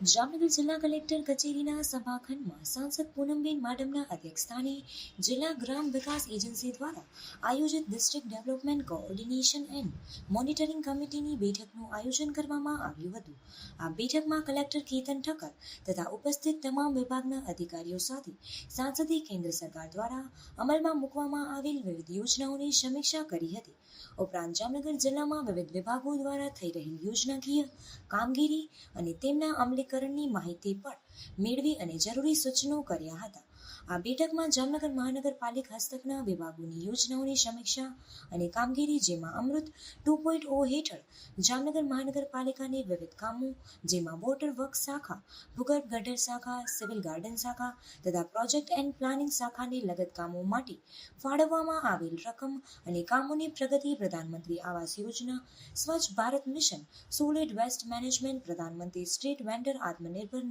જામનગર જિલ્લા કલેક્ટર કચેરીના સભાખંડમાં સાંસદ પૂનમબેન માડમના અધ્યક્ષસ્થાને જિલ્લા ગ્રામ વિકાસ એજન્સી દ્વારા આયોજિત district development coordination and monitoring કમિટીની બેઠકનું આયોજન કરવામાં આવ્યું હતું. આ બેઠકમાં કલેક્ટર કેતન ઠક્કર તથા ઉપસ્થિત તમામ વિભાગના અધિકારીઓ સાથે સાંસદે કેન્દ્ર સરકાર દ્વારા અમલમાં મૂકવામાં આવેલ વિવિધ યોજનાઓની સમીક્ષા કરી હતી. ઉપરાંત જામનગર જિલ્લામાં વિવિધ વિભાગો દ્વારા થઈ રહેલ યોજનાકીય કામગીરી અને તેમના અમલીકરણની માહિતી પણ મેળવી અને જરૂરી સૂચનો કર્યા હતા. આ બેઠકમાં જામનગર મહાનગરપાલિકા હસ્તકના વિભાગોની યોજનાઓની સમીક્ષા અને કામગીરી જેમાં અમૃત ટુ પોઈન્ટ ઓ હેઠળ જામનગર મહાનગરપાલિકાની વિવિધ કામો, જેમાં વોટર વર્ક શાખા, ભૂગર્ભ ગટર શાખા, સિવિલ ગાર્ડન શાખા તથા પ્રોજેક્ટ એન્ડ પ્લાનિંગ શાખાને લગત કામો માટે ફાળવવામાં આવેલ રકમ અને કામોની પ્રગતિ પ્રધાનમંત્રી આવાસ યોજના, સ્વચ્છ Bharat mission, solid waste management પ્રધાનમંત્રી સ્ટ્રીટ વેન્ડર આત્મનિર્ભર